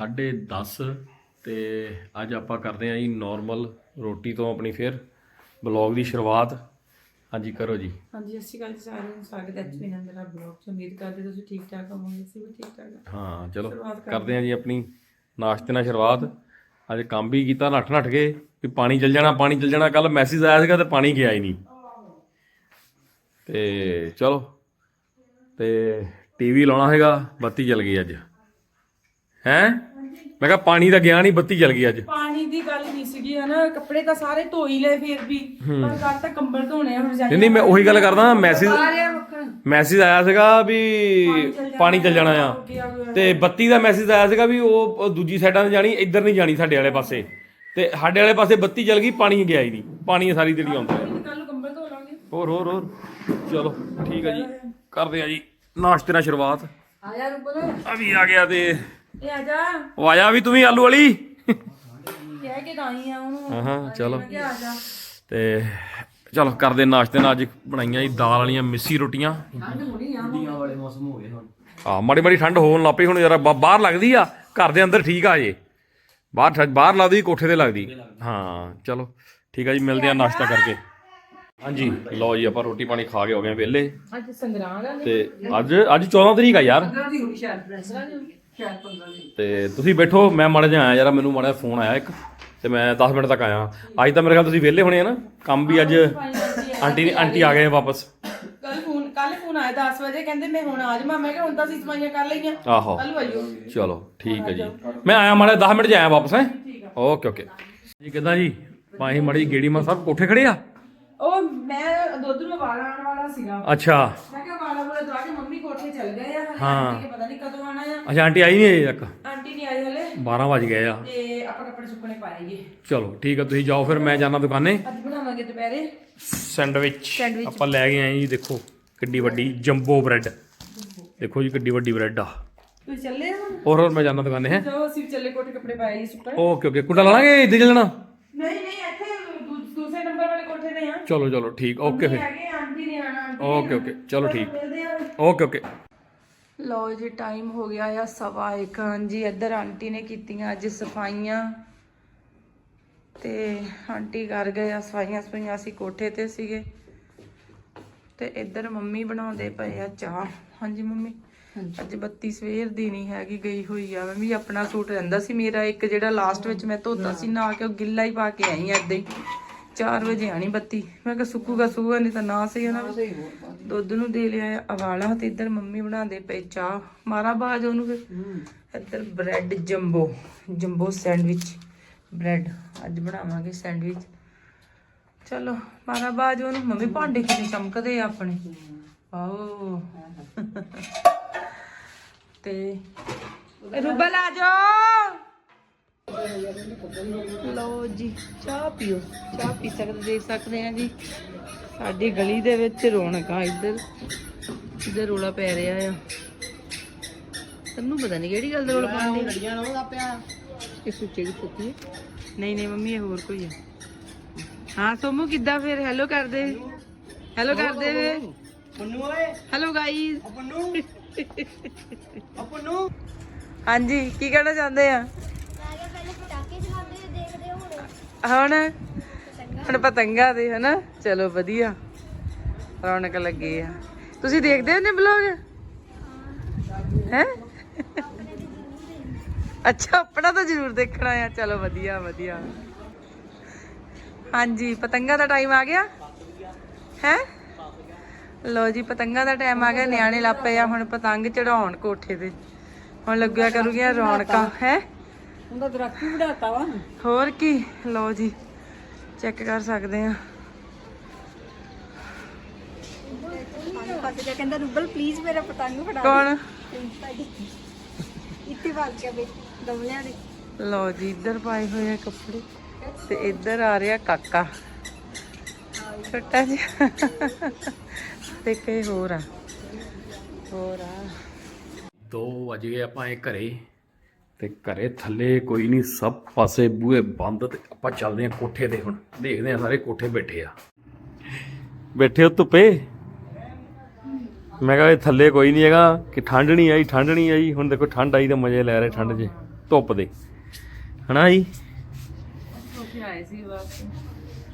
ਆ 10:30 ਤੇ ਅੱਜ ਆਪਾਂ ਕਰਦੇ ਆ ਜੀ ਨਾਰਮਲ ਰੋਟੀ ਤੋਂ ਆਪਣੀ ਫਿਰ ਬਲੌਗ ਦੀ ਸ਼ੁਰੂਆਤ। ਹਾਂਜੀ ਕਰੋ ਜੀ। ਹਾਂਜੀ ਸਤਿ ਸ਼੍ਰੀ ਅਕਾਲ ਜੀ ਸਾਰਿਆਂ ਨੂੰ। ਸਵਾਗਤ ਹੈ ਐਚਪੀ ਨੰਦਰਾ ਬਲੌਗ ਚ। ਉਮੀਦ ਕਰਦੇ ਤੁਸੀਂ ਠੀਕ ਠਾਕ ਹੋਵੋਗੇ ਅਸੀਂ ਵੀ ਠੀਕ ਠਾਕ ਹਾਂ। ਚਲੋ ਕਰਦੇ ਆ ਜੀ ਆਪਣੀ ਨਾਸ਼ਤੇ ਨਾਲ ਸ਼ੁਰੂਆਤ। ਅੱਜ ਕੰਮ ਵੀ ਕੀਤਾ ਨੱਠ ਨੱਠ ਕੇ ਵੀ ਪਾਣੀ ਚੱਲ ਜਾਣਾ ਪਾਣੀ ਚੱਲ ਜਾਣਾ। ਕੱਲ ਮੈਸੇਜ ਆਇਆ ਸੀਗਾ ਤੇ ਪਾਣੀ ਗਿਆ ਹੀ ਨਹੀਂ। ਤੇ ਚਲੋ ਤੇ ਟੀਵੀ ਲਾਉਣਾ ਹੈਗਾ ਬੱਤੀ ਚੱਲ ਗਈ ਅੱਜ। ਹੈ? ਮੈਂ ਕਿਹਾ ਪਾਣੀ ਤਾਂ ਗਿਆ ਨਹੀਂ ਬੱਤੀ ਚੱਲ ਗਈ ਅੱਜ। ਪਾਣੀ ਦੀ ਗੱਲ ਨਹੀਂ ਸੀਗੀ ਹਨਾ? ਕੱਪੜੇ ਤਾਂ ਸਾਰੇ ਧੋ ਹੀ ਲਏ ਫਿਰ ਵੀ ਪਰ ਕੱਲ ਤਾਂ ਕੰਬਲ ਧੋਣੇ ਆ ਹੁਣ ਨਹੀਂ ਨਹੀਂ ਮੈਂ ਉਹੀ ਗੱਲ ਕਰਦਾ ਮੈਸੇਜ ਮੈਸੇਜ ਆਇਆ ਸੀਗਾ ਵੀ ਪਾਣੀ ਚੱਲ ਜਾਣਾ ਆ। ਤੇ ਬੱਤੀ ਦਾ ਮੈਸੇਜ ਆਇਆ ਸੀਗਾ ਵੀ ਉਹ ਦੂਜੀ ਸਾਈਡਾਂ ਤੇ ਜਾਣੀ ਇੱਧਰ ਨਹੀਂ ਜਾਣੀ ਸਾਡੇ ਵਾਲੇ ਪਾਸੇ। ਤੇ ਸਾਡੇ ਵਾਲੇ ਪਾਸੇ ਬੱਤੀ ਚੱਲ ਗਈ ਪਾਣੀ ਗਿਆ ਹੀ ਨਹੀਂ। ਪਾਣੀ ਸਾਰੀ ਦਿਹਾੜੀ ਆਉਂਦਾ ਹੈ ਕੱਲ ਨੂੰ ਕੰਬਲ ਧੋ ਲਾਂਗੇ। ਹੋਰ ਹੋਰ ਹੋਰ। ਚਲੋ ਠੀਕ ਹੈ ਜੀ। ਕਰਦੇ ਆ ਜੀ ਨਾਸ਼ਤੇ ਨਾਲ ਸ਼ੁਰੂਆਤ। ਆ ਜਾ ਰੁਕੋ ਆ ਵੀ ਆ ਗਿਆ ਤੇ ਇਹ ਆ ਜਾ। ਉਹ ਆਇਆ ਵੀ ਤੂੰ ਵੀ ਆਲੂ ਵਾਲੀ। ਕਹਿ ਕੇ ਤਾਂ ਆਈ ਆ ਉਹਨੂੰ। ਹਾਂ ਹਾਂ ਚਲੋ। ਆ ਜਾ। ਤੇ ਚਲੋ ਕਰਦੇ ਨਾਸ਼ਤੇ ਨਾਲ ਅੱਜ ਬਣਾਈਆਂ ਜੀ ਦਾਲ ਵਾਲੀਆਂ ਮਿੱਸੀ ਰੋਟੀਆਂ। ਹਾਂ ਮਾੜੀ ਮਾੜੀ ਠੰਡ ਹੋਣ ਲੱਪੀ ਹੁਣ ਯਾਰ ਬਾ- ਬਾਹਰ ਲੱਗਦੀ ਆ ਘਰ ਦੇ ਅੰਦਰ ਠੀਕ ਆ ਜੇ ਬਾਹਰ ਠ- ਬਾਹਰ ਲੱਗਦੀ ਕੋਠੇ ਤੇ ਲੱਗਦੀ। ਹਾਂ ਚਲੋ ਠੀਕ ਆ ਜੀ ਮਿਲਦੇ ਆ ਨਾਸ਼ਤਾ ਕਰਕੇ। ਹਾਂਜੀ ਲਓ ਜੀ ਆਪਾਂ ਰੋਟੀ ਪਾਣੀ ਖਾ ਕੇ ਹੋ ਗਏ ਆ ਵਿਹਲੇ। ਅੱਜ ਸੰਗਰਾਂਦ ਆ ਤੇ ਅੱਜ ਅੱਜ 14 ਤਰੀਕ ਆ ਯਾਰ। ਤੇ ਤੁਸੀਂ ਬੈਠੋ ਮੈਂ ਮਾੜਾ ਜਿਹਾ ਆਇਆ ਯਾਰ ਮੈਨੂੰ ਮਾੜਾ ਜਿਹਾ ਫੋਨ ਆਇਆ ਇੱਕ ਤੇ ਮੈਂ 10 ਮਿੰਟ ਤੱਕ ਆਇਆ। ਅੱਜ ਤਾਂ ਮੇਰੇ ਖਿਆਲ ਤੁਸੀਂ ਵਿਹਲੇ ਹੋਣੇ ਆ ਨਾ ਕੰਮ ਵੀ ਅੱਜ ਆਂਟੀ ਨੇ ਆਂਟੀ ਆ ਗਏ। ਆ ਵਾਪਸ। ਕੱਲ ਫੋਨ ਕੱਲ ਫੋਨ ਆਇਆ 10 ਵਜੇ ਕਹਿੰਦੇ ਮੈਂ ਹੁਣ ਆ ਜਾਵਾਂ। ਮੈਂ ਕਿਹਾ ਹੁਣ ਤਾਂ ਅਸੀਂ ਸਫਾਈਆਂ ਕਰ ਲਈਆਂ। ਆਹੋ। ਕੱਲ ਆਇਓ। ਚਲੋ ਠੀਕ ਹੈ ਜੀ। ਮੈਂ ਆਇਆ ਮਾੜਾ 10 ਮਿੰਟ ਚ ਆਇਆ ਵਾਪਸ ਹੈ? Okay okay. ਜੀ ਕਿਦਾਂ ਜੀ? ਪਾਹੀ ਮਾੜੀ ਗੇੜੀ ਮਾ ਸਭ ਕੋਠੇ ਖੜੇ ਆ? ਉਹ ਮੈਂ ਦੁੱਧ ਨੂੰ ਵਾਲਾ ਵਾਲਾ ਸੀਗਾ। ਅੱਛਾ। ਮੈਂ ਕਿਹਾ ਵਾਲਾ ਵਾਲਾ ਦਵਾ ਕੇ ਮੰਮੀ ਕੋਠੇ ਚੱਲ ਗਏ ਆ। ਹਾਂ। ਅੱਛਾ ਆਂਟੀ ਆਈ ਨਹੀਂ ਅਜੇ ਤੱਕ? ਆਂਟੀ ਨਹੀਂ ਆਈ ਹਲੇ। 12 ਵਜ ਗਏ ਆ। ਤੇ ਆਪਾਂ ਕੱਪੜੇ ਸੁੱਕਣੇ ਪਾਏਗੇ ਚਲੋ ਠੀਕ ਹੈ ਤੁਸੀਂ ਜਾਓ ਫਿਰ ਮੈਂ ਜਾਣਾ ਦੁਕਾਨੇ। ਅੱਜ ਬਣਾਵਾਂਗੇ ਦੁਪਹਿਰੇ। ਸੈਂਡਵਿਚ। ਆਪਾਂ ਲੈ ਕੇ ਆਏ ਜੀ ਦੇਖੋ ਕਿੱਡੀ ਵੱਡੀ ਜੰਬੋ ਬ੍ਰੈਡ। ਦੇਖੋ ਜੀ ਕਿੱਡੀ ਵੱਡੀ ਬ੍ਰੈਡ ਆ। ਤੁਸੀਂ ਚੱਲੇ ਆ? ਹੁਣ ਹੋਰ ਹੋਰ ਮੈਂ ਜਾਣਾ ਦੁਕਾਨੇ ਹੈ? ਜਾਓ ਅਸੀਂ ਚੱਲੇ ਕੋਠੇ ਕੱਪੜੇ ਪਾਏ ਸੁੱਕਣੇ। ਓਕੇ ਓਕੇ ਕੁੰਡਾ ਲਾ ਲਾਂਗੇ ਇੱਧਰ ਚੱਲਣਾ? ਨਹੀਂ ਨਹੀਂ ਇੱਥੇ ਦੂਸਰੇ ਨੰਬਰ ਵਾਲੇ ਕੋਠੇ ਤੇ ਆ। ਚਲੋ ਚਲੋ ਠੀਕ ਓਕੇ ਫਿਰ। ਹੈਗੇ ਆਂਟੀ ਨੇ ਆਣਾ ਆਂਟੀ ਓਕੇ ਓਕੇ ਚਲੋ ਠੀਕ। ਆ। Okay okay. ਲਓ ਜੀ ਟਾਈਮ ਹੋ ਗਿਆ ਆ ਸਵਾ ਇੱਕ। ਹਾਂਜੀ ਇੱਧਰ ਆਂਟੀ ਨੇ ਕੀਤੀਆਂ ਅੱਜ ਸਫਾਈਆਂ। ਤੇ ਆਂਟੀ ਕਰ ਗਏ ਆ ਸਫਾਈਆਂ ਸਫਾਈਆਂ ਅਸੀਂ ਕੋਠੇ ਤੇ ਸੀਗੇ। ਤੇ ਇੱਧਰ ਮੰਮੀ ਬਣਾਉਂਦੇ ਪਏ ਆ ਚਾਹ। ਹਾਂਜੀ ਮੰਮੀ? ਅੱਜ ਬੱਤੀ ਸਵੇਰ ਦੀ ਨਹੀਂ ਹੈਗੀ ਗਈ ਹੋਈ ਆ। ਮੈਂ ਵੀ ਆਪਣਾ ਸੂਟ ਰਹਿੰਦਾ ਸੀ ਮੇਰਾ ਇੱਕ ਜਿਹੜਾ ਲਾਸਟ ਵਿੱਚ ਮੈਂ ਧੋਤਾ ਸੀ ਨਾ ਕੇ ਉਹ ਗਿੱਲਾ ਹੀ ਪਾ ਕੇ ਆਈ ਆ ਏਦਾਂ ਹੀ। 4 ਵਜੇ ਆਣੀ ਬੱਤੀ। ਮੈਂ ਕਿਹਾ ਸੁੱਕੂਗਾ ਸੁੱਕੂਗਾ ਨਹੀਂ ਤਾਂ ਨਾ ਸਹੀ ਨਾ ਦੁੱਧ ਨੂੰ ਦੇ ਲਿਆ ਅਵਾਲਾ ਤੇ ਇੱਧਰ ਮੰਮੀ ਬਣਾਉਂਦੇ ਪਏ ਚਾਹ। ਮਾਰਾ ਬਾਜ ਉਹਨੂੰ ਫਿਰ। ਇੱਧਰ bread jumbo jumbo sandwich. Bread ਅੱਜ ਬਣਾਵਾਂਗੇ ਸੈਂਡਵਿਚ। ਚਲੋ ਮਾਰਾ ਬਾਜ ਉਹਨੂੰ। ਮੰਮੀ ਭਾਂਡੇ ਕਿੰਨੇ ਚਮਕਦੇ ਆ ਆਪਣੇ। ਆਓ ਤੇ ਰੁਬਲ ਆ ਜਾਓ। ਲਓ ਜੀ ਚਾਹ ਪੀਓ। ਚਾਹ ਪੀ ਸਕਦੇ ਦੇਖ ਸਕਦੇ ਆ ਜੀ। ਸਾਡੀ ਗਲੀ ਦੇ ਵਿੱਚ ਰੌਣਕਾਂ ਇੱਧਰ। ਇੱਧਰ ਰੋਲਾ ਪੈ ਰਿਹਾ ਆ। ਤੈਨੂੰ ਪਤਾ ਨਹੀਂ ਕਿਹੜੀ ਗੱਲ ਦਾ ਰੋਲਾ ਪਾਉਂਦੀ ਲੜੀਆਂ ਰੋਲਾ ਪਿਆ ਇਹ ਸੁੱਚੇ ਦੀ ਪੁੱਤੀ ਨਹੀਂ ਨਹੀਂ ਮੰਮੀ ਇਹ ਹੋਰ ਕੋਈ ਆ। ਹਾਂ ਸੋਮੂ ਕਿੱਦਾਂ ਫਿਰ? ਹੈਲੋ ਕਰਦੇ। ਹੈਲੋ ਕਰਦੇ ਵੇ। ਪੰਨੂ ਓਏ। Hello guys Pannu. ਹਾਂਜੀ ਕੀ ਕਹਿਣਾ ਚਾਹੁੰਦੇ ਆ? ਹੁਣ ਹੁਣ ਪਤੰਗਾ ਦੇ, ਹਨਾ? ਚਲੋ, ਵਧੀਆ। ਰੌਣਕ ਲੱਗੀ ਆ। ਤੁਸੀਂ ਦੇਖਦੇ ਹੋ ਨੇ ਬਲੌਗ ਹੈ? ਅੱਛਾ, ਆਪਣਾ ਤਾਂ ਜ਼ਰੂਰ ਦੇਖਣਾ ਆ। ਚਲੋ, ਵਧੀਆ ਵਧੀਆ। ਹਾਂਜੀ, ਪਤੰਗਾ ਦਾ ਟਾਈਮ ਆ ਗਿਆ? ਹੈ? ਲੋ ਜੀ, ਪਤੰਗਾ ਦਾ ਟਾਈਮ ਆ ਗਿਆ। ਨਿਆਣੇ ਲੱਪੇ ਆ। ਹੁਣ ਪਤੰਗ ਚੜਾਉਣ ਕੋਠੇ ਤੇ। ਹੁਣ ਲੱਗਿਆ ਕਰੂਗੀਆਂ ਰੌਣਕਾਂ। ਹੈ? ਉਹਦਾ ਦਰਖਤ ਹੀ ਵੜਾਤਾ ਵਾ। ਹੋਰ ਕੀ ਲਓ ਜੀ ਚੈੱਕ ਕਰ ਸਕਦੇ ਆ ਫਸ ਗਿਆ ਕਹਿੰਦਾ ਰੂਬਲ ਪਲੀਜ਼ ਮੇਰਾ ਪਤੰਗ ਫੜਾ ਕੌਣ? ਇੱਥੇ ਵਗ ਗਿਆ ਬੇ ਗਮਲਿਆਂ ਦੇ। ਲਓ ਜੀ ਇੱਧਰ ਪਾਏ ਹੋਏ ਆ ਕੱਪੜੇ ਤੇ ਇੱਧਰ ਆ ਰਿਹਾ ਕਾਕਾ। ਛੋਟਾ ਜਿਹਾ। ਤੇ ਕਈ ਹੋਰ ਆ। ਹੋਰ ਆ। 2 ਵਜ ਗਏ ਆਪਾਂ ਇਹ ਘਰੇ। ਤੇ ਘਰੇ ਥੱਲੇ ਕੋਈ ਨਹੀਂ ਸਭ ਪਾਸੇ ਬੂਹੇ ਬੰਦ ਤੇ ਆਪਾਂ ਚੱਲਦੇ ਆ ਕੋਠੇ ਤੇ ਹੁਣ। ਦੇਖਦੇ ਆ ਸਾਰੇ ਕੋਠੇ ਬੈਠੇ ਆ। ਬੈਠੇ ਹੋ ਧੁੱਪੇ? ਮੈਂ ਕਿਹਾ ਇਹ ਥੱਲੇ ਕੋਈ ਨਹੀਂ ਹੈਗਾ ਕਿ ਠੰਡ ਨਹੀਂ ਆਈ ਠੰਡ ਨਹੀਂ ਆਈ। ਹੁਣ ਦੇਖੋ ਠੰਡ ਆਈ ਤਾਂ ਮਜ਼ੇ ਲੈ ਰਹੇ ਠੰਡ 'ਚ ਧੁੱਪ ਦੇ। ਹਨਾ ਜੀ?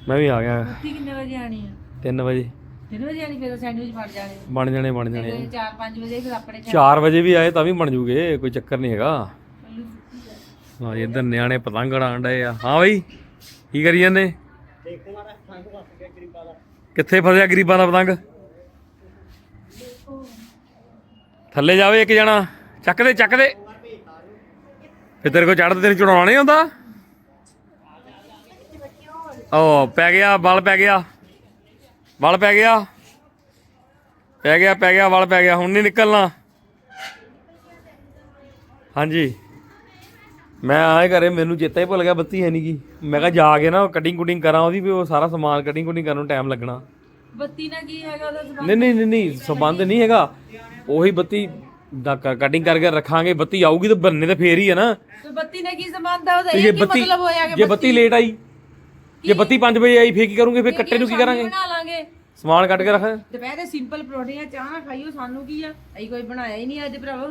ਮੈਂ ਵੀ ਆ ਗਿਆ। ਕਿੰਨੇ ਵਜੇ ਆਣੀ ਆ? 3 ਵਜੇ। 3 ਵਜੇ ਆਣੀ ਫਿਰ ਸੈਂਡਵਿਚ ਫੜ ਜਾਣੇ। ਬਣ ਜਾਣੇ ਬਣ ਜਾਣੇ। 4-5 ਵਜੇ ਫਿਰ ਆਪਣੇ 4 ਵਜੇ ਵੀ ਆਏ ਤਾਂ ਵੀ ਬਣ ਜੂਗੇ ਕੋਈ ਚੱਕਰ ਨਹੀਂ ਹੈਗਾ। ਹਾਂ ਜੀ, ਨਿਆਣੇ ਪਤੰਗ ਉਡਾਣ ਡਏ ਆ। ਹਾਂ ਬਈ ਕੀ ਕਰੀ ਜਾਂਦੇ? ਕਿੱਥੇ ਫਸਿਆ ਗਰੀਬਾਂ ਦਾ ਪਤੰਗ? ਥੱਲੇ ਜਾਵੇ ਇੱਕ ਜਣਾ। ਚੱਕ ਦੇ ਚੱਕ ਦੇ। ਫਿਰ ਤੇਰੇ ਕੋ ਚੜ੍ਹਦੇ ਤੈਨੂੰ ਚੜਾਉਣਾ ਨਹੀਂ ਹੁੰਦਾ ਓ ਪੈ ਗਿਆ ਬਲ ਪੈ ਗਿਆ। ਬਲ ਪੈ ਗਿਆ। ਪੈ ਗਿਆ ਪੈ ਗਿਆ ਵਲ ਪੈ ਗਿਆ। ਹੁਣ ਨਹੀਂ ਨਿਕਲਣਾ। ਹਾਂਜੀ। ਮੈਂ ਆਏ ਘਰੇ ਮੈਨੂੰ ਚੇਤਾ ਹੀ ਭੁੱਲ ਗਿਆ ਬੱਤੀ ਹੈ ਨਹੀਂ ਗੀ। ਮੈਂ ਕਿਹਾ ਜਾ ਕੇ ਨਾ ਕਟਿੰਗ ਕੁਟਿੰਗ ਕਰਾਂ ਉਹਦੀ ਵੀ ਉਹ ਸਾਰਾ ਸਮਾਨ ਕਟਿੰਗ ਕੁਟਿੰਗ ਕਰਨ ਨੂੰ ਟਾਈਮ ਲੱਗਣਾ। ਬੱਤੀ ਨਾਲ ਕੀ ਹੈਗਾ ਉਹਦਾ ਸਬੰਧ? ਨਹੀਂ ਨਹੀਂ ਨਹੀਂ ਨਹੀਂ ਸੰਬੰਧ ਨਹੀਂ ਹੈਗਾ। ਉਹੀ ਬੱਤੀ ਦਾ ਕਟਿੰਗ ਕਰਕੇ ਰੱਖਾਂਗੇ ਬੱਤੀ ਆਊਗੀ ਤਾਂ ਬੰਨੇ ਤਾਂ ਫੇਰ ਹੀ ਹੈ ਨਾ। ਤੇ ਬੱਤੀ ਨਾਲ ਕੀ ਸੰਬੰਧ ਆ ਉਹਦਾ? ਇਹ ਜੇ ਕੀ ਬੱਤੀ ਮਤਲਬ ਹੋਇਆ ਕਿ ਜੇ ਬੱਤੀ ਲੇਟ ਆਈ ਜੇ ਬੱਤੀ 5 ਵਜੇ ਆਈ ਫੇਰ ਕੀ ਕਰੂੰਗੇ? ਫੇਰ ਕੱਟੇ ਨੂੰ ਕੀ ਕਰਾਂਗੇ? ਬਣਾ ਲਾਂਗੇ। ਸਮਾਨ ਕੱਟ ਕੇ ਰੱਖ। ਦੁਪਹਿਰੇ ਸਿੰਪਲ ਪਰੌਂਠੇ ਆ ਚਾਹ ਖਾਈਓ ਸਾਨੂੰ ਕੀ ਆ? ਅਸੀਂ ਕੋਈ ਬਣਾਇਆ ਹੀ ਨਹੀਂ ਅੱਜ ਭਰਾਵੋ।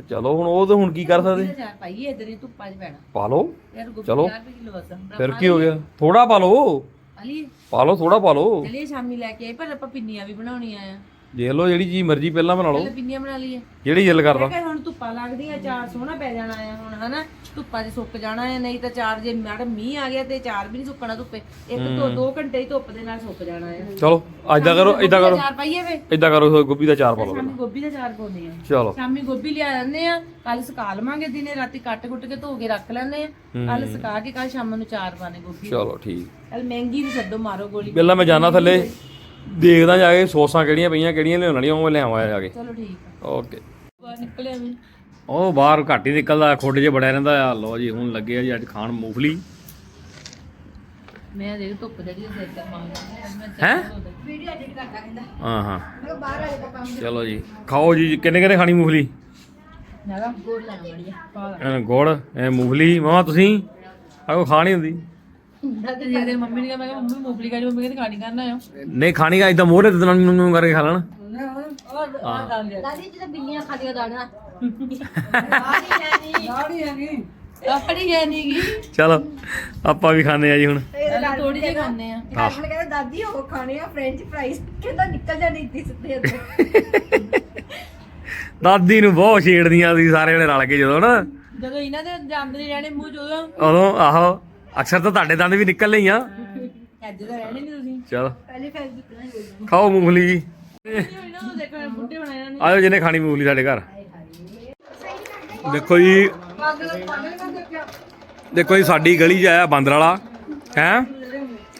ਚਲੋ ਹੁਣ ਉਹ ਤਾਂ ਹੁਣ ਕੀ ਕਰ ਸਕਦੇ? ਪਾਈਏ ਇਧਰ ਹੀ ਧੁੱਪਾਂ 'ਚ ਪੈਣਾ ਪਾ ਲਓ। ਯਾਰ ਚਲੋ। 4 ਰੁਪਏ ਕਿਲੋ ਬਸ ਫਿਰ ਕੀ ਹੋ ਗਿਆ? ਥੋੜਾ ਪਾ ਲਓ। ਅਲੀ ਪਾ ਲਓ ਥੋੜਾ ਪਾ ਲਓ। ਚਲਿਏ ਸ਼ਾਮੀ ਲੈ ਕੇ ਆਏ ਪਰ ਆਪਾਂ ਪਿੰਨੀਆਂ ਵੀ ਬਣਾਉਣੀਆਂ ਆ। ਦੇਖ ਲਓ ਜਿਹੜੀ ਚੀਜ਼ ਮਰਜ਼ੀ ਪਹਿਲਾਂ ਬਣਾ ਲਓ। ਪਿੰਨੀਆਂ ਬਣਾ ਲਈਏ। ਜਿਹੜੀ ਦਿਲ ਕਰਦਾ? ਕਿਹਾ ਹੁਣ ਧੁੱਪਾਂ ਲੱਗਦੀਆਂ ਚਾਰ ਸੋਹਣਾ ਪੈ ਜਾਣਾ ਆ ਹੁਣ ਹਨਾ? ਧੁੱਪਾਂ 'ਚ ਸੁੱਕ ਜਾਣਾ ਹੈ ਨਹੀਂ ਤਾਂ ਚਾਰ ਜੇ ਮੈਡਮ ਮੀਂਹ ਆ ਗਿਆ ਤੇ ਚਾਰ ਵੀ ਨਹੀਂ ਸੁੱਕਣਾ ਧੁੱਪੇ। ਇੱਕ ਤੋਂ ਦੋ ਘੰਟੇ ਹੀ ਧੁੱਪ ਦੇ ਨਾਲ ਸੁੱਕ ਜਾਣਾ ਹੈ ਚਲੋ ਅੱਜ ਦਾ ਕਰੋ ਇਦਾਂ ਕਰੋ। ਚਾਰ ਪਾਈਏ ਵੇ। ਇਦਾਂ ਕਰੋ ਗੋਭੀ ਦਾ ਚਾਰ ਪਾ ਲਓ। ਸ਼ਾਮੀ ਗੋਭੀ ਦਾ ਚਾਰ ਪਾਉਂਦੇ ਆ। ਚਲੋ। ਸ਼ਾਮੀ ਗੋਭੀ ਲਿਆ ਜਾਂਦੇ ਆ ਕੱਲ ਸੁਕਾ ਲਵਾਂਗੇ ਦਿਨੇ ਰਾਤੀ ਕੱਟ ਕੁੱਟ ਕੇ ਧੋ ਕੇ ਰੱਖ ਲੈਂਦੇ ਆ। ਕੱਲ ਸੁਕਾ ਕੇ ਕੱਲ ਸ਼ਾਮ ਨੂੰ ਚਾਰ ਪਾਣੇ ਗੋਭੀ। ਚਲੋ ਠੀਕ। ਕੱਲ ਮਹਿੰਗੀ ਵੀ ਛੱਡੋ ਮਾਰੋ ਗੋਲੀ। ਪਹਿਲਾਂ ਮੈਂ ਜਾਣਾ ਥੱਲੇ। ਦੇਖਦਾ ਜਾ ਕੇ ਸੌਸਾਂ ਕਿਹੜੀਆਂ ਪਈਆਂ ਕਿਹੜੀਆਂ ਲਿਆਉਣ ਵਾਲੀਆਂ ਉਹ ਲਿਆਵਾਂ ਜਾ ਕੇ। ਚਲੋ ਠੀਕ ਆ। ਓਕੇ। ਬਾਹਰ ਨਿਕਲਿਆ ਵੀ ਉਹ ਬਾਹਰ ਘੱਟ ਹੀ ਨਿਕਲਦਾ ਖੁੱਡ 'ਚ ਬੜਿਆ ਰਹਿੰਦਾ ਆ। ਲਓ ਜੀ ਹੁਣ ਲੱਗੇ ਆ ਜੀ ਅੱਜ ਖਾਣ ਮੂੰਗਫਲੀ। ਮੈਂ ਦੇਖ ਧੁੱਪ ਜਿਹੜੀ ਸਿਰ ਤੇ ਮਾਰ ਹੈ? ਵੀਡੀਓ ਐਡਿਟ ਕਰਦਾ ਕਹਿੰਦਾ ਹਾਂ ਹਾਂ। ਮੈਂ ਬਾਹਰ ਆਏ ਤਾਂ ਕੰਮ ਚਲੋ ਜੀ ਖਾਓ ਜੀ ਕਿੰਨੇ ਕਿੰਨੇ ਖਾਣੀ ਮੂੰਗਫਲੀ? ਮੈਂ ਕਿਹਾ ਗੋਲ ਲੈਣਾ ਗੁੜ ਐ ਮੂੰਗਫਲੀ ਮਾਮਾ ਤੁਸੀਂ? ਆਹੋ ਖਾਣੀ ਹੁੰਦੀ। ਤੇ ਜੇ ਤੇਰੀ ਮੰਮੀ ਨੇ ਕਿਹਾ ਮੈਂ ਕਿਹਾ ਮੰਮੀ ਮੂੰਗਫਲੀ ਖਾਣੀ ਮੰਮੀ ਕਹਿੰਦੀ ਖਾਣੀ ਕਰਨਾ ਆ। ਨਹੀਂ ਖਾਣੀ ਕਾ ਇਦਾਂ ਮੋਹਰੇ ਤੇ ਨੂੰ ਨੂੰ ਕਰਕੇ ਖਾ ਲੈਣ। ਔਰ ਆ ਗੱਲ ਲਿਆ ਦਾਦੀ ਜੀ ਤਾਂ ਬਿੱਲੀਆਂ ਖਾਦੀਆਂ ਦਾਣਾ। ਲਾੜੀ ਹੈ ਨਹੀਂ। ਆਪਣੀ ਹੈ ਨਹੀਂ ਗੀ। ਚਲੋ ਆਪਾਂ ਵੀ ਖਾਣੇ ਆ ਜੀ ਹੁਣ। ਥੋੜੀ ਜਿਹੀ ਖਾਣੇ ਆ। ਕਾਸ਼ ਨੇ ਕਹਿੰਦਾ ਦਾਦੀ ਉਹ ਖਾਣੇ ਆ ਫ੍ਰੈਂਚ ਫ੍ਰਾਈਜ਼। ਕਹਿੰਦਾ ਨਿਕਲ ਜਾ ਨਹੀਂ ਦਿਸਦੇ ਇੱਥੇ। ਦਾਦੀ ਨੂੰ ਬਹੁਤ ਛੇੜਦੀਆਂ ਸੀ ਸਾਰੇ ਜਣੇ ਰਲ ਕੇ ਜਦੋਂ ਨਾ। ਜਦੋਂ ਇਹਨਾਂ ਦੇ ਜਾਂਦੇ ਰਹਿਣੇ ਮੂੰਹ ਜਦੋਂ ਉਦੋਂ ਆਹੋ। ਅਕਸਰ ਤਾਂ ਤੁਹਾਡੇ ਦੰਦ ਵੀ ਨਿਕਲ ਅੱਜ ਤਾਂ ਰਹਿਣੇ ਨਹੀਂ ਤੁਸੀਂ। ਚਲੋ। ਪਹਿਲੇ ਖਾਓ ਦੇਖੋ ਬੁੱਢੇ ਬਣਾਏ ਇਹਨਾਂ ਨੇ। ਆਜੋ ਜਿਹਨੇ ਖਾਣੀ ਮੂੰਗਫਲੀ ਸਾਡੇ ਘਰ। ਦੇਖੋ ਜੀ। ਦੇਖੋ ਜੀ ਸਾਡੀ ਗਲੀ 'ਚ ਆਇਆ ਬਾਂਦਰ ਵਾਲਾ। ਹੈ?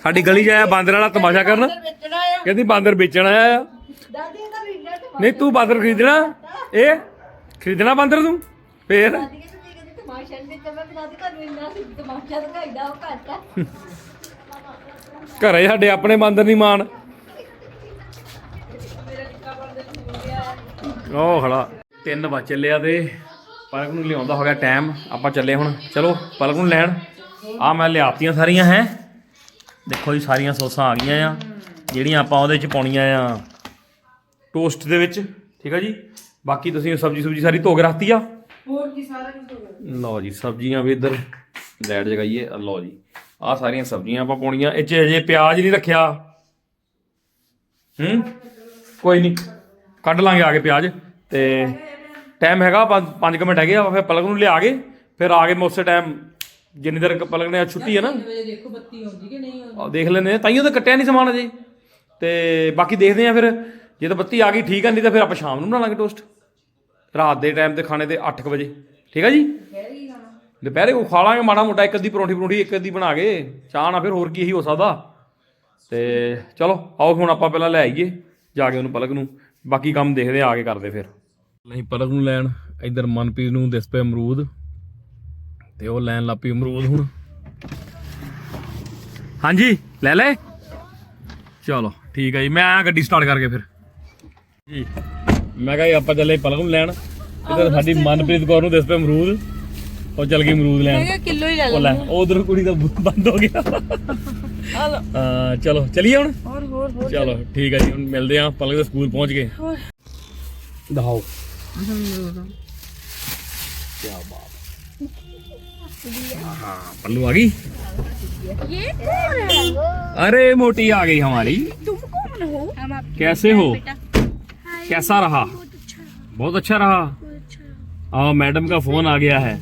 ਸਾਡੀ ਗਲੀ 'ਚ ਆਇਆ ਬਾਂਦਰ ਵਾਲਾ ਤਮਾਸ਼ਾ ਕਰਨ। ਆ ਕਹਿੰਦੀ ਬਾਂਦਰ ਵੇਚਣ ਆਇਆ ਆ। ਨਹੀਂ ਤੂੰ ਬਾਂਦਰ ਖਰੀਦਣਾ। ਇਹ? ਖਰੀਦਣਾ ਬਾਂਦਰ ਤੂੰ? ਫੇਰ? ਦਾਦੀ ਕਹਿੰਦੀ ਕਹਿੰਦੀ ਤਮਾਸ਼ਾ ਤੇ ਤੁਹਾਨੂੰ ਇੰਨਾ ਸੀ ਤਮਾਸ਼ਾ ਦਿਖਾਈਦਾ ਉਹ ਘੱਟ ਆ ਘਰੇ ਸਾਡੇ ਆਪਣੇ ਬਾਂਦਰ ਨਹੀਂ ਮਾਣ ਉਹ ਖੜਾ। ਤਿੰਨ ਵਜ ਚੱਲਿਆ ਤੇ ਪਲਕ ਨੂੰ ਲਿਆਉਂਦਾ ਹੋ ਗਿਆ ਟਾਈਮ ਆਪਾਂ ਚੱਲੇ ਹੁਣ। ਚਲੋ, ਪਲਕ ਨੂੰ ਲੈਣ। ਆ ਮੈਂ ਲਿਆਤੀਆਂ ਸਾਰੀਆਂ, ਹੈ। ਦੇਖੋ ਜੀ, ਸਾਰੀਆਂ ਸੌਸਾਂ ਆ ਗਈਆਂ ਆ, ਜਿਹੜੀਆਂ ਆਪਾਂ ਉਹਦੇ ਵਿੱਚ ਪਾਉਣੀਆਂ ਆ। ਟੋਸਟ ਦੇ ਵਿੱਚ, ਠੀਕ ਆ ਜੀ? ਬਾਕੀ ਤੁਸੀਂ ਸਬਜੀ ਸੁਬਜੀ ਸਾਰੀ ਧੋ ਕੇ ਰੱਖਤੀ ਆ। ਹੋਰ ਕੀ ਸਾਰਾ ਕੁਝ ਹੋ ਗਿਆ। ਲਓ ਜੀ ਸਬਜ਼ੀਆਂ ਵੀ ਇੱਧਰ ਲੈਟ ਜਗਾਈਏ। ਆਹ ਲਓ ਜੀ ਆਹ ਸਾਰੀਆਂ ਸਬਜ਼ੀਆਂ ਆਪਾਂ ਪਾਉਣੀਆਂ। ਇਹ ਚ ਅਜੇ ਪਿਆਜ਼ ਨਹੀਂ ਰੱਖਿਆ। ਹੂੰ? ਕੋਈ ਨਹੀਂ ਕੱਢ ਲਾਂਗੇ ਆ ਕੇ ਪਿਆਜ਼। ਤੇ ਟਾਈਮ ਹੈਗਾ 5 ਮਿੰਟ ਹੈਗੇ ਆ ਫਿਰ ਪਲਕ ਨੂੰ ਲਿਆ ਕੇ ਫਿਰ ਆ ਕੇ ਮੈਂ ਉਸੇ ਟਾਈਮ ਜਿੰਨੀ ਦੇਰ ਪਲਕ ਨੇ ਛੁੱਟੀ ਹੈ ਨਾ। ਵਜੇ ਦੇਖੋ ਬੱਤੀ ਆਉਂਦੀ ਕਿ ਨਹੀਂ ਆਉਂਦੀ? ਆਹ ਦੇਖ ਆ ਤਾਈਓ ਤਾਂ ਕੱਟਿਆ ਨਹੀਂ ਸਮਾਨ ਅਜੇ। ਤੇ ਬਾਕੀ ਦੇਖਦੇ ਆ ਫਿਰ। ਜੇ ਤਾਂ ਬੱਤੀ ਆ ਗਈ ਠੀਕ ਆ ਨਹੀਂ ਤਾਂ ਫਿਰ ਆਪਾਂ ਸ਼ਾਮ ਨੂੰ ਬਣਾ ਲਾਂਗੇ ਟੋਸਟ ਰਾਤ ਦੇ ਟਾਈਮ ਤੇ ਖਾਣੇ ਤੇ 8 ਵਜੇ। ਠੀਕ ਆ ਜੀ? ਦੁਪਹਿਰੇ ਕੋ ਖਾ ਲਾਂਗੇ ਮਾੜਾ ਮੋਟਾ ਇੱਕ ਅੱਧੀ ਪਰੌਂਠੀ ਪਰੌਂਠੀ ਇੱਕ ਅੱਧੀ ਬਣਾ ਕੇ। ਚਾਹ ਨਾ ਫਿਰ ਹੋਰ ਕੀ ਇਹੀ ਹੋ ਸਕਦਾ। ਤੇ ਚਲੋ ਆਓ ਹੁਣ ਆਪਾਂ ਪਹਿਲਾਂ ਲੈ ਆਈਏ ਜਾ ਕੇ ਉਹਨੂੰ ਪਲਕ ਨੂੰ। ਬਾਕੀ ਕੰਮ ਦੇਖਦੇ ਆ ਕੇ ਕਰਦੇ ਫਿਰ। ਨਹੀਂ ਪਲਕ ਨੂੰ ਲੈਣ ਇੱਧਰ ਮਨਪ੍ਰੀਤ ਨੂੰ ਦਿਸ ਪਏ ਅਮਰੂਦ। ਤੇ ਉਹ ਲੈਣ ਲੱਪੀ ਅਮਰੂਦ ਹੁਣ। ਹਾਂਜੀ ਲੈ ਲੈ। ਚਲੋ ਠੀਕ ਹੈ ਜੀ ਮੈਂ ਗੱਡੀ ਸਟਾਰਟ ਕਰਕੇ ਫਿਰ। ਜੀ। ਮੈਂ ਕਿਹਾ ਜੀ ਆਪਾਂ ਚੱਲੇ ਪਲਕ ਨੂੰ ਲੈਣ ਇੱਧਰ ਸਾਡੀ ਮਨਪ੍ਰੀਤ ਕੌਰ ਨੂੰ ਦਿਸ ਪਏ ਅਮਰੂਦ ਉਹ ਚੱਲ ਗਈ ਅਮਰੂਦ ਲੈਣ ਕਿਹਾ ਕਿਲੋ ਹੀ ਲੈ ਉਹ ਲੈ ਉਧਰ ਕੁੜੀ ਦਾ ਬੂਥ ਬੰਦ ਹੋ ਗਿਆ ਆ ਲਓ ਹਾਂ ਚਲੋ ਚਲੀਏ ਹੁਣ ਹੋਰ ਹੋਰ ਹੋਰ ਚਲੋ ਠੀਕ ਹੈ ਜੀ ਹੁਣ ਮਿਲਦੇ ਆਂ ਪਲਕ ਦੇ ਸਕੂਲ ਪਹੁੰਚ ਗਏ ਹੋਰ ਦਿਖਾਓ ਅਮਰੂਦ ਕੀ ਬਾਤ हाँ पल्लू आ गई ये कौन है अरे मोटी आ गई हमारी तुम कौन हो हम आप कैसे हो कैसा रहा बहुत अच्छा रहा हाँ मैडम का फोन आ गया है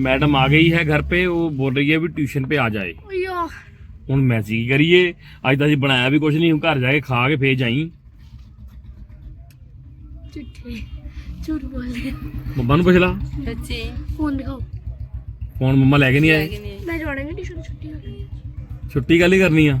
मैडम आ गई है घर पे वो बोल रही है भी ट्यूशन पे आ जाए या ਹੁਣ ਮੈਸੀ ਕੀ ਕਰੀਏ ਅੱਜ ਤਾਂ ਅਸੀਂ ਬਣਾਇਆ ਵੀ ਕੁਝ ਨਹੀਂ ਹੁਣ ਘਰ ਜਾ ਕੇ ਖਾ ਕੇ ਫੇਰ ਜਾਈ झूठे झूठ बोल रहे ਮੰਮਾ ਨੂੰ ਪੁੱਛ ਲਾ ਸੱਚੀ फोन दिखाओ ਫੋਨ ਮੰਮਾ ਲੈ ਕੇ ਨਹੀਂ ਆਏ मैं जाने की ट्यूशन छुट्टी हो गई ਛੁੱਟੀ ਕੱਲ ਹੀ ਕਰਨੀ ਆ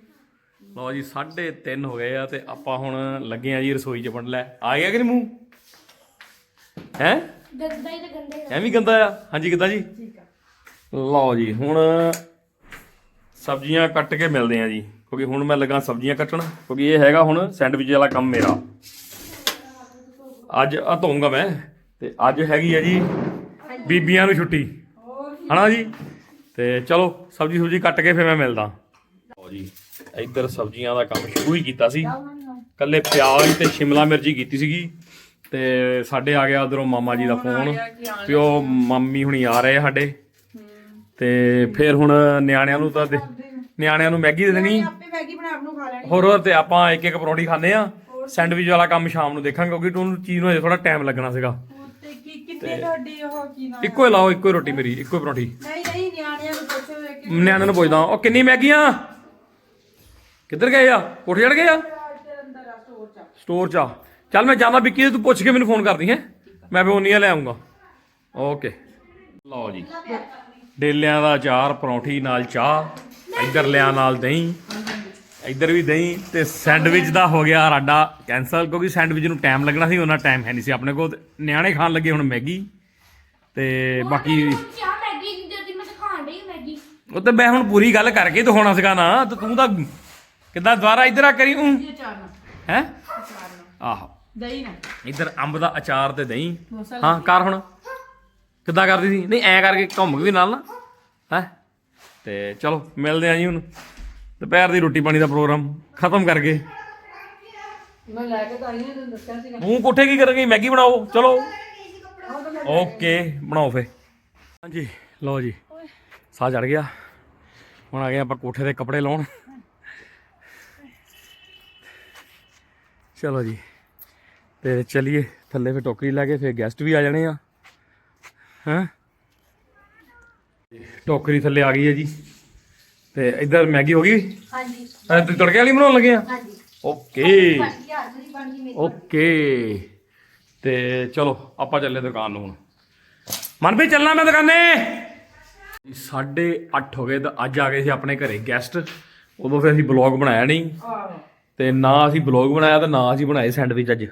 ਲਓ ਜੀ 3:30 ਹੋ ਗਏ ਆ ਤੇ ਆਪਾਂ ਹੁਣ ਲੱਗੇ ਆ ਜੀ ਰਸੋਈ ਚ ਵੰਡ ਲੈ। ਆ ਗਿਆ ਕਿ ਨਹੀਂ ਮੂੰਹ? ਹੈ? ਗੰਦਾ ਹੀ ਤੇ ਗੰਦਾ ਹੀ ਐਵੇਂ ਗੰਦਾ ਆ? ਹਾਂਜੀ ਕਿਦਾਂ ਜੀ? ਠੀਕ ਆ। ਲਓ ਜੀ ਹੁਣ ਸਬਜ਼ੀਆਂ ਕੱਟ ਕੇ ਮਿਲਦੇ ਆ ਜੀ ਕਿਉਂਕਿ ਹੁਣ ਮੈਂ ਲੱਗਾ ਸਬਜ਼ੀਆਂ ਕੱਟਣ ਕਿਉਂਕਿ ਇਹ ਹੈਗਾ ਹੁਣ ਸੈਂਡਵਿਚ ਵਾਲਾ ਕੰਮ ਮੇਰਾ। ਅੱਜ ਆ ਧੋਊਂਗਾ ਮੈਂ ਤੇ ਅੱਜ ਹੈਗੀ ਆ ਜੀ ਬੀਬੀਆਂ ਨੂੰ ਛੁੱਟੀ। ਹਣਾ ਜੀ? ਤੇ ਚਲੋ ਸਬਜ਼ੀ ਸੁਬਜੀ ਕੱਟ ਕੇ ਫਿਰ ਮੈਂ ਮਿਲਦਾ। ਲਓ ਜੀ ਇੱਧਰ ਸਬਜ਼ੀਆਂ ਦਾ ਕੰਮ ਸ਼ੁਰੂ ਹੀ ਕੀਤਾ ਸੀ। ਕੱਲੇ ਪਿਆਜ਼ ਤੇ ਸ਼ਿਮਲਾ ਮਿਰਚੀ ਕੀਤੀ ਸੀਗੀ ਤੇ ਸਾਡੇ ਆ ਗਿਆ ਉਧਰੋਂ ਮਾਮਾ ਜੀ ਦਾ ਫੋਨ। ਵੀ ਉਹ ਮੰਮੀ ਹੁਣੀ ਆ ਰਹੇ ਸਾਡੇ। ਤੇ ਫਿਰ ਹੁਣ ਨਿਆਣਿਆਂ ਨੂੰ ਤਾਂ ਨਿਆਣਿਆਂ ਨੂੰ ਮੈਗੀ ਦੇ ਦੇਣੀ। ਆਪੇ ਮੈਗੀ ਬਣਾ ਆਪ ਨੂੰ ਖਾ ਲੈਣੀ। ਹੋਰ ਹੋਰ ਤੇ ਆਪਾਂ ਇੱਕ ਇੱਕ ਪਰੌਂਠੀ ਖਾਂਦੇ ਆ। ਸੈਂਡਵਿਚ ਵਾਲਾ ਕੰਮ ਸ਼ਾਮ ਨੂੰ ਦੇਖਾਂਗੇ ਕਿਉਂਕਿ ਤੁਹਾਨੂੰ ਚੀਜ਼ ਨੂੰ ਅਜੇ ਥੋੜਾ ਟਾਈਮ ਲੱਗਣਾ ਸੀਗਾ। ਕਿੰਨੇ ਤੁਹਾਡੀ ਉਹ ਕੀ ਨਾ ਇੱਕੋ ਹੀ ਲਾਓ ਇੱਕੋ ਹੀ ਰੋਟੀ ਮੇਰੀ ਇੱਕੋ ਹੀ ਪਰੌਂਠੀ। ਨਹੀਂ ਨਹੀਂ ਨਿਆਣਿਆਂ ਨੂੰ ਪੁੱਛੋ ਨਿਆਣਿਆਂ ਨੂੰ ਪੁੱਛਦਾ ਉਹ ਕਿੰਨੀ ਮੈਗੀਆਂ? ਕਿੱਧਰ ਗਏ ਆ? ਕੋਠੇ ਚੜ ਗਏ ਆ? ਸਟੋਰ ਚ ਆ। ਚੱਲ ਮੈਂ ਜਾਂਦਾ ਵਿੱਕੀ ਤੂੰ ਪੁੱਛ ਕੇ ਮੈਨੂੰ ਫੋਨ ਕਰਦੀ ਹੈ? ਮੈਂ ਬੋਨੀਆ ਲੈ ਆਉਂਗਾ ਓਕੇ ਲਓ ਜੀ। ਡੇਲਿਆਂ ਦਾ ਅਚਾਰ ਪਰੌਂਠੀ ਨਾਲ ਚਾਹ ਇੱਧਰ ਲਿਆ ਨਾਲ ਦਹੀਂ ਇੱਧਰ ਵੀ ਦਹੀਂ ਤੇ ਸੈਂਡਵਿਚ ਦਾ ਹੋ ਗਿਆ ਰਾਡਾ ਕੈਨਸਲ ਕਿਉਂਕਿ ਸੈਂਡਵਿਚ ਨੂੰ ਟਾਈਮ ਲੱਗਣਾ ਸੀ ਉਹਨਾਂ ਟਾਈਮ ਹੈ ਨਹੀਂ ਸੀ ਆਪਣੇ ਕੋਲ ਨਿਆਣੇ ਖਾਣ ਲੱਗੇ ਹੁਣ ਮੈਗੀ ਤੇ ਬਾਕੀ ਉਹ ਤੇ ਮੈਂ ਹੁਣ ਪੂਰੀ ਗੱਲ ਕਰਕੇ ਤੇ ਹੋਣਾ ਸੀਗਾ ਨਾ ਤੇ ਤੂੰ ਤਾਂ ਕਿੱਦਾਂ ਦੁਬਾਰਾ ਇੱਧਰ ਆ ਕਰੀ ਹੂੰ? ਹੈ? ਆਹੋ। ਦਹੀਂ ਨਾ ਇੱਧਰ ਅੰਬ ਦਾ ਅਚਾਰ ਤੇ ਦਹੀਂ। ਹਾਂ ਕਰ ਹੁਣ। ਕਿੱਦਾਂ ਕਰਦੀ ਸੀ? ਨਹੀਂ ਐ ਕਰਕੇ ਘੁੰਮ ਕੇ ਵੀ ਨਾਲ ਨਾ। ਹੈ? ਤੇ ਚਲੋ ਮਿਲਦੇ ਆ ਜੀ ਹੁਣ। ਦੁਪਹਿਰ ਦੀ ਰੋਟੀ ਪਾਣੀ ਦਾ ਪ੍ਰੋਗਰਾਮ ਖਤਮ ਕਰਕੇ। ਮੈਂ ਲੈ ਕੇ ਤਾਂ ਆਈ ਹਾਂ ਤੈਨੂੰ ਦੱਸਿਆ ਸੀਗਾ। ਤੂੰ ਕੋਠੇ ਕੀ ਕਰੇਂਗੇ ਮੈਗੀ ਬਣਾਓ। ਚਲੋ। ਓਕੇ ਬਣਾਓ ਫੇ ਹਾਂਜੀ ਲਓ ਜੀ। ਸਾਹ ਚੜ ਗਿਆ। ਹੁਣ ਆ ਗਏ ਆਪਾਂ ਕੋਠੇ ਦੇ ਕੱਪੜੇ ਲਾਉਣ। ਚਲੋ ਜੀ। ਤੇ ਚਲਿਏ ਥੱਲੇ ਫੇ ਟੋਕਰੀ ਲਾ ਕੇ ਫੇ ਗੈਸਟ ਵੀ ਆ ਜਾਣੇ ਆ। ਹਾਂ? ਟੋਕਰੀ ਥੱਲੇ ਆ ਗਈ ਹੈ ਜੀ। ਤੇ ਇੱਧਰ ਮੈਗੀ ਹੋ ਗਈ? ਹਾਂਜੀ। ਤੁਸੀਂ ਤੜਕੇ ਵਾਲੀ ਬਣਾਉਣ ਲੱਗੇ ਆ? ਹਾਂਜੀ। ਓਕੇ। ਓਕੇ। ਤੇ ਚਲੋ ਆਪਾਂ ਚੱਲੇ ਦੁਕਾਨ ਨੂੰ ਹੁਣ। ਵੀ ਚੱਲਣਾ ਮੈਂ ਦੁਕਾਨੇ? 8:30 ਹੋ ਗਏ ਤਾਂ ਅੱਜ ਆ ਗਏ ਸੀ ਆਪਣੇ ਘਰੇ ਗੈਸਟ ਉਦੋਂ ਫਿਰ ਅਸੀਂ ਬਲੌਗ ਬਣਾਇਆ ਨਹੀਂ। ਤੇ ਨਾ ਅਸੀਂ ਬਲੌਗ ਬਣਾਇਆ ਤੇ ਨਾ ਅਸੀਂ ਬਣਾਏ ਸੈਂਡਵਿਚ ਅੱਜ।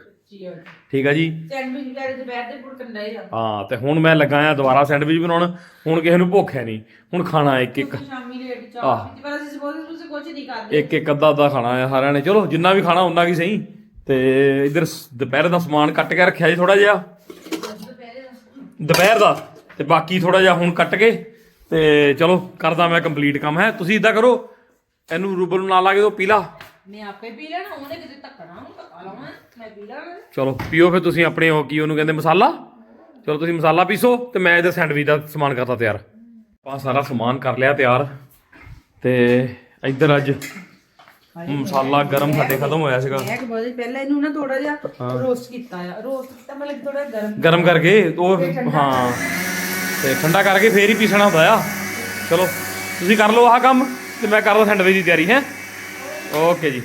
ਠੀਕ ਆ ਜੀ? ਸੈਂਡਵਿਚ ਵਗੈਰੇ ਦੁਪਹਿਰ ਦੇ ਪੁੜਕਣ ਡਏ ਆ। ਹਾਂ ਤੇ ਹੁਣ ਮੈਂ ਲੱਗਾ ਆ ਦੁਬਾਰਾ ਸੈਂਡਵਿਚ ਬਣਾਉਣ। ਹੁਣ ਕਿਸੇ ਨੂੰ ਭੁੱਖ ਹੈ ਨਹੀਂ। ਹੁਣ ਖਾਣਾ ਇੱਕ ਇੱਕ। ਸ਼ਾਮੀ ਲੇਟ ਆਹ। ਚਾਹ ਪੀਤੀ ਪਰ ਅਸੀਂ ਸਪੋਜ਼ ਤੁਸੀਂ ਕੁਝ ਨਹੀਂ ਕਰਦੇ। ਇੱਕ ਇੱਕ ਅੱਧਾ ਅੱਧਾ ਖਾਣਾ ਆ ਸਾਰਿਆਂ ਨੇ। ਚਲੋ ਜਿੰਨਾ ਵੀ ਖਾਣਾ ਉਹਨਾਂ ਕੀ ਸਹੀ। ਤੇ ਇਧਰ ਦੁਪਹਿਰ ਦਾ ਸਮਾਨ ਕੱਟ ਕੇ ਰੱਖਿਆ ਜੀ ਥੋੜਾ ਜਿਹਾ। ਦੁਪਹਿਰ ਦਾ ਤੇ ਬਾਕੀ ਥੋੜਾ ਜਿਹਾ ਹੁਣ ਕੱਟ ਕੇ। ਤੇ ਚਲੋ ਕਰਦਾ ਮੈਂ ਕੰਪਲੀਟ ਕੰਮ ਹੈ। ਤੁਸੀਂ ਇਦਾਂ ਕਰੋ ਇਹਨੂੰ ਰੂਬਲ ਨੂੰ ਨਾਲ ਲਾ ਕੇ ਦੋ ਪੀਲਾ। ਮੈਂ ਆਪੇ ਪੀ ਲੈਣਾ ਉਹਨੇ ਕਿਤੇ ਧੱਕਣਾ ਉਹਨੂੰ ਧੱਕਾ ਲਾਉਣਾ ਮੈਂ ਪੀ ਲਾਂਗਾ ਚਲੋ ਪੀਓ ਫਿਰ ਤੁਸੀਂ ਆਪਣੇ ਉਹ ਕੀ ਉਹਨੂੰ ਕਹਿੰਦੇ ਮਸਾਲਾ। ਚਲੋ ਤੁਸੀਂ ਮਸਾਲਾ ਪੀਸੋ ਤੇ ਮੈਂ ਇਹਦਾ ਸੈਂਡਵਿਚ ਦਾ ਸਮਾਨ ਕਰਤਾ ਤਿਆਰ। ਆਪਾਂ ਸਾਰਾ ਸਮਾਨ ਕਰ ਲਿਆ ਤਿਆਰ ਤੇ ਇੱਧਰ ਅੱਜ ਮਸਾਲਾ ਗਰਮ ਸਾਡੇ ਖਤਮ ਹੋਇਆ ਸੀਗਾ। ਮੈਂ ਬਹੁਤ ਪਹਿਲਾਂ ਇਹਨੂੰ ਨਾ ਥੋੜਾ ਜਿਹਾ ਰੋਸਟ ਕੀਤਾ ਆ। ਰੋਸਟ ਕੀਤਾ ਮਤਲਬ ਥੋੜਾ ਗਰਮ ਗਰਮ ਕਰਕੇ ਉਹ ਹਾਂ। ਤੇ ਠੰਡਾ ਕਰਕੇ ਫੇਰ ਹੀ ਪੀਸਣਾ ਹੁੰਦਾ ਆ। ਚਲੋ ਤੁਸੀਂ ਕਰ ਲਓ ਆਹ ਕੰਮ ਤੇ ਮੈਂ ਕਰਦਾ ਸੈਂਡਵਿਚ ਦੀ ਤਿਆਰੀ ਹੈ? ਓਕੇ ਜੀ।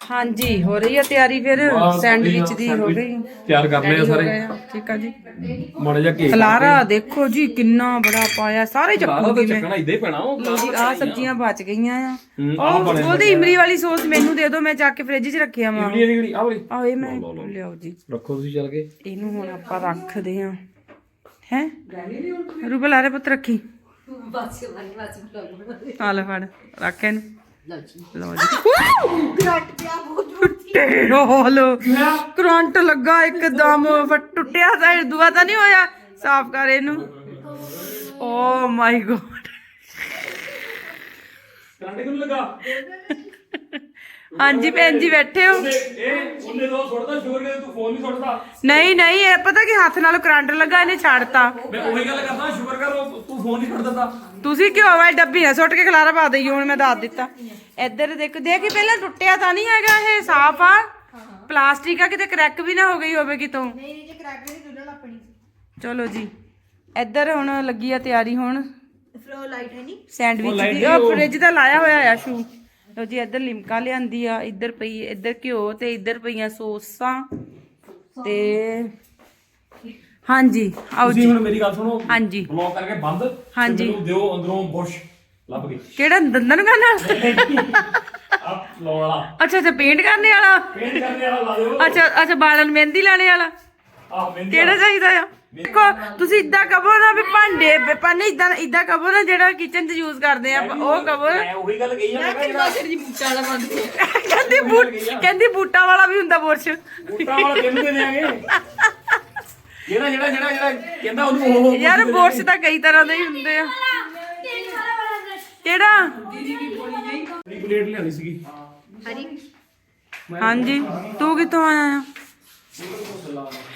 ਹਾਂਜੀ ਹੋ ਰਹੀ ਹੈ ਤਿਆਰੀ ਫਿਰ? ਸੈਂਡਵਿਚ ਦੀ ਹੋ ਗਈ। ਤਿਆਰ ਕਰ ਲਿਆ ਸਾਰੇ। ਠੀਕ ਆ ਜੀ। ਮਾੜਾ ਜਿਹਾ ਕੇਕ ਖਲਾਰਾ ਦੇਖੋ ਜੀ ਕਿੰਨਾ ਬੜਾ ਪਾਇਆ। ਸਾਰੇ ਆਹ ਚੱਕੂਗੀ ਤਾਂ ਮੈਂ। ਚੱਕਣਾ ਇਦਾਂ ਹੀ ਪੈਣਾ ਉਹ ਲੋ ਜੀ ਆ। ਸਬਜ਼ੀਆਂ ਬਚ ਗਈਆਂ ਆ। ਹੂੰ, ਆਹ ਉਹ ਉਹਦੀ ਇਮਲੀ ਵਾਲੀ ਸੌਸ ਮੈਨੂੰ ਦੇ ਦਿਓ ਮੈਂ ਚੱਕ ਕੇ ਫ੍ਰਿਜ 'ਚ ਰੱਖਿਆ ਵਾ। ਇਮਲੀ ਦੀ ਕਿਹੜੀ? ਆਹ ਵਾਲੀ। ਆਹ ਇਹ ਮੈਂ ਲਿਆਓ ਜੀ। ਰੱਖੋ ਤੁਸੀਂ ਚੱਲ ਕੇ। ਇਹਨੂੰ ਹੁਣ ਆਪਾਂ ਰੱਖਦੇ ਆ। ਹੈ? ਰੂਬਲ ਆਰੇ ਪੁੱਤ ਰੱਖੀ। ਬਸ ਵਾਲੀ ਬਸ ਦੇ ਆ ਲੈ ਫੜ ਰੱਖ ਇਹਨੂੰ। ਲਓ ਜੀ। ਕਰੰਟ ਪਿਆ ਬਹੁਤ ਜ਼ੋਰ ਟੇੜੋ ਹਲੋ ਕਰੰਟ ਲੱਗਾ ਇੱਕਦਮ ਫਟ ਟੁੱਟਿਆ ਤਾਂ ਇਹ ਦੁਆ ਤਾਂ ਨਹੀਂ ਹੋਇਆ। ਸਾਫ਼ ਕਰ ਇਹਨੂੰ। ਓ ਮਾਈ ਗੋਡ ਕਰੰਟ ਕਿਉਂ ਲੱਗਾ? ਹਾਂਜੀ ਭੈਣ ਜੀ ਬੈਠੇ ਹੋ। ਇਹ ਉਹਨੇ ਦੋ ਸੁੱਟਦਾ ਸ਼ੋਰ ਕੇ ਤੂੰ ਫੋਨ ਨਹੀਂ ਨਹੀਂ ਨਹੀਂ ਇਹ ਪਤਾ ਕਿ ਹੱਥ ਨਾਲ ਕਰੰਟ ਲੱਗਾ ਇਹਨੇ ਛੱਡਤਾ। ਮੈਂ ਉਹੀ ਗੱਲ ਕਰਦਾ ਸ਼ੁਕਰ ਕਰ ਤੂੰ ਫੋਨ ਨਹੀਂ ਸੁੱਟ ਦਿੰਦਾ। ਤੁਸੀਂ ਕਿਉਂ ਵਾ ਡੱਬੀ ਨਾ ਸੁੱਟ ਕੇ ਖਲਾਰਾ ਪਾ ਦਈਓ ਹੁਣ ਮੈਂ ਦੱਸ ਦਿੱਤਾ। ਇੱਧਰ ਦੇਖ ਦੇਖ ਪਹਿਲਾਂ ਟੁੱਟਿਆ ਤਾਂ ਨਹੀਂ ਹੈਗਾ ਇਹ ਸਾਫ਼ ਆ। ਪਲਾਸਟਿਕ ਆ ਕਿਤੇ ਕਰੈਕ ਵੀ ਨਾ ਹੋ ਗਈ ਹੋਵੇ ਕਿਤੋਂ। ਨਹੀਂ ਨਹੀਂ ਜੇ ਕਰੈਕ ਨਹੀਂ ਦੁੱਲਣ ਆਪਣੀ। ਚਲੋ ਜੀ ਇੱਧਰ ਹੁਣ ਲੱਗੀ ਆ ਤਿਆਰੀ ਹੁਣ। ਫਲੋ ਲਾਈਟ ਹੈ ਨਹੀਂ? ਸੈਂਡਵਿਚ ਦੀ ਉਹ ਫ੍ਰਿਜ ਦਾ ਲਾਇਆ ਹੋਇਆ ਆ ਸ਼ੂ। ਲਓ ਜੀ ਇੱਧਰ ਲਿਮਕਾ ਲਿਆਂਦੀ ਆ ਇੱਧਰ ਪਈ ਇੱਧਰ ਘਿਓ ਤੇ ਇੱਧਰ ਪਈਆਂ ਸੋਸਾਂ ਤੇ ਹਾਂਜੀ ਆਓ ਤੁਸੀਂ ਜੀ। ਹੁਣ ਮੇਰੀ ਗੱਲ ਸੁਣੋ। ਹਾਂਜੀ। ਬਲੌਕ ਕਰਕੇ ਬੰਦ। ਹਾਂਜੀ। ਮੈਨੂੰ ਦਿਓ ਅੰਦਰੋਂ ਬੁਰਸ਼। ਲੱਭ ਕੇ ਕਿਹੜਾ ਕਰਨ ਵਾਲਾ ਆ ਲਾਉਣ ਵਾਲਾ। ਅੱਛਾ ਅੱਛਾ ਪੇਂਟ ਕਰਨੇ ਵਾਲਾ। ਪੇਂਟ ਕਰਨੇ ਵਾਲਾ ਲਾ ਦਿਓ। ਅੱਛਾ ਅੱਛਾ ਬਾਲਾਂ ਨੂੰ ਮਹਿੰਦੀ ਲਾਣੇ ਵਾਲਾ। ਮਹਿੰਦੀ ਕਿਹੜਾ ਚਾਹੀਦਾ ਆ? ਦੇਖੋ ਤੁਸੀਂ ਇਦਾਂ ਕਹੋ ਨਾ ਵੀ ਭਾਂਡੇ ਪਾਣੇ ਇਦਾਂ ਇਦਾਂ ਕਹੋ ਨਾ ਜਿਹੜਾ ਕਿਚਨ 'ਚ ਯੂਜ਼ ਕਰਦੇ ਆ। ਉਹ ਕਹੋ ਨਾ ਮੈਂ ਉਹੀ ਗੱਲ ਕਹੀ ਜਾਂਦਾ ਜਿਹੜਾ ਜੀ ਬੂਟਾ ਵਾਲਾ ਬੰਦ ਕਹਿੰਦੀ ਬੂਟ ਕਹਿੰਦੀ ਬੂਟਾ ਵਾਲਾ ਵੀ ਹੁੰਦਾ ਬੁਰਸ਼। ਬੂਟਾ ਵਾਲਾ ਤੈਨੂੰ ਦੇ ਦੇਾਂਗੇ ਜਿਹੜਾ ਜਿਹੜਾ ਜਿਹੜਾ ਜਿਹੜਾ ਕਹਿੰਦਾ ਉਹਨੂੰ ਉਹ ਯਾਰ ਬੁਰਸ਼ ਤਾਂ ਕਈ ਤਰ੍ਹਾਂ ਦੇ ਹੀ ਹੁੰਦੇ ਆ। ਕਿਹੜਾ? ਮੇਰੀ ਪਲੇਟ ਲਿਆਣੀ ਸੀਗੀ। ਹਰੀ। ਹਾਂਜੀ। ਤੂੰ ਕਿੱਥੋਂ ਆਇਆ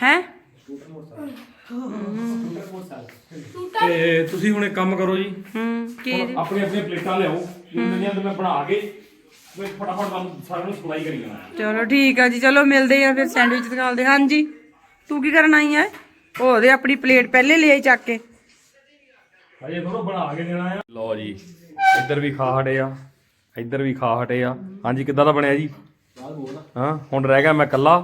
ਹੈ? ਤੇ ਤੁਸੀਂ ਹੁਣ ਇੱਕ ਕੰਮ ਕਰੋ ਜੀ। ਹੂੰ ਕੀ ਆਪਣੀ ਆਪਣੀ ਪਲੇਟਾਂ ਲਿਆਓ। ਜਿੰਨੀਆਂ ਤੇ ਮੈਂ ਬਣਾ ਕੇ ਮੈਂ ਫਟਾਫਟ ਤੁਹਾਨੂੰ ਸਾਰਿਆਂ ਨੂੰ ਸਪਲਾਈ ਕਰੀ ਜਾਣਾ। ਚਲੋ ਠੀਕ ਆ ਜੀ ਚਲੋ ਮਿਲਦੇ ਆ ਫਿਰ ਸੈਂਡਵਿਚ ਦਿਖਾਲਦੇ ਹਾਂਜੀ। ਤੂੰ ਕੀ ਕਰਨ ਆਈ ਐ? ਉਹਦੇ ਆਪਣੀ ਪਲੇਟ ਪਹਿਲੇ ਲੈ ਆਈ ਚੱਕ ਕੇ। ਹਜੇ ਥੋੜਾ ਬਣਾ ਕੇ ਦੇਣਾ ਆ। ਲਓ ਜੀ, ਇੱਧਰ ਵੀ ਖਾ ਹਟੇ ਆ। ਇੱਧਰ ਵੀ ਖਾ ਹਟੇ ਆ। ਹਾਂਜੀ, ਕਿੱਦਾਂ ਦਾ ਬਣਿਆ ਜੀ? ਹਾਂ, ਹੁਣ ਰਹਿ ਗਿਆ ਮੈਂ ਇਕੱਲਾ।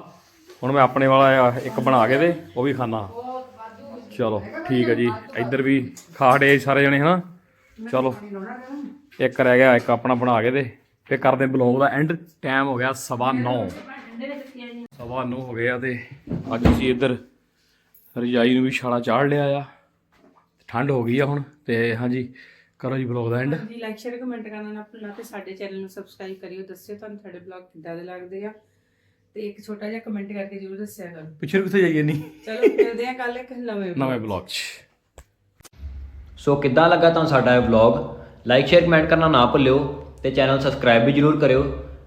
ਹੁਣ ਮੈਂ ਆਪਣੇ ਵਾਲਾ ਇੱਕ ਬਣਾ ਕੇ ਦੇ, ਉਹ ਵੀ ਖਾਣਾ ਚਲੋ, ਠੀਕ ਹੈ ਜੀ। ਇੱਧਰ ਵੀ ਖਾ ਹਟੇ ਸਾਰੇ ਜਣੇ, ਹਨਾ? ਚਲੋ, ਇੱਕ ਰਹਿ ਗਿਆ, ਇੱਕ ਆਪਣਾ ਬਣਾ ਕੇ ਦੇ। ਤੇ ਕਰਦੇ ਬਲੌਗ ਦਾ ਐਂਡ ਟਾਈਮ ਹੋ ਗਿਆ ਸਵਾ 9 ਸਵਾ 9 ਹੋ ਗਿਆ ਤੇ ਅੱਜ ਅਸੀਂ ਇੱਧਰ ਰਜਾਈ ਨੂੰ ਵੀ ਛਾਲਾ ਚਾੜ ਲਿਆ ਆ। ਠੰਡ ਹੋ ਗਈ ਆ ਹੁਣ ਤੇ ਹਾਂਜੀ ਕਰੋ ਜੀ ਬਲੌਗ ਦਾ ਐਂਡ ਜੀ ਲਾਈਕ ਸ਼ੇਅਰ ਕਮੈਂਟ ਕਰਨਾ ਨਾ ਭੁੱਲਣਾ ਤੇ ਸਾਡੇ ਚੈਨਲ ਨੂੰ ਸਬਸਕ੍ਰਾਈਬ ਕਰਿਓ। ਦੱਸਿਓ ਤੁਹਾਨੂੰ ਸਾਡੇ ਬਲੌਗ ਕਿੱਦਾਂ ਦੇ ਲੱਗਦੇ ਆ। ਤੇ ਇੱਕ ਛੋਟਾ ਜਿਹਾ ਕਮੈਂਟ ਕਰਕੇ ਜਰੂਰ ਦੱਸਿਆ ਕਰੋ। ਪਿੱਛੇ ਕਿੱਥੇ ਜਾਈਏ ਨਹੀਂ ਚਲੋ ਮਿਲਦੇ ਆ ਕੱਲ ਇੱਕ ਨਵੇਂ ਨਵੇਂ ਬਲੌਗ 'ਚ। ਸੋ ਕਿੱਦਾਂ ਲੱਗਾ ਤੁਹਾਨੂੰ ਸਾਡਾ ਇਹ ਵਲੌਗ ਲਾਈਕ ਸ਼ੇਅਰ ਕਮੈਂਟ ਕਰਨਾ ਨਾ ਭੁੱਲਿਓ ਤੇ ਚੈਨਲ ਸਬਸਕ੍ਰਾਈਬ ਵੀ ਜਰੂਰ ਕਰਿਓ।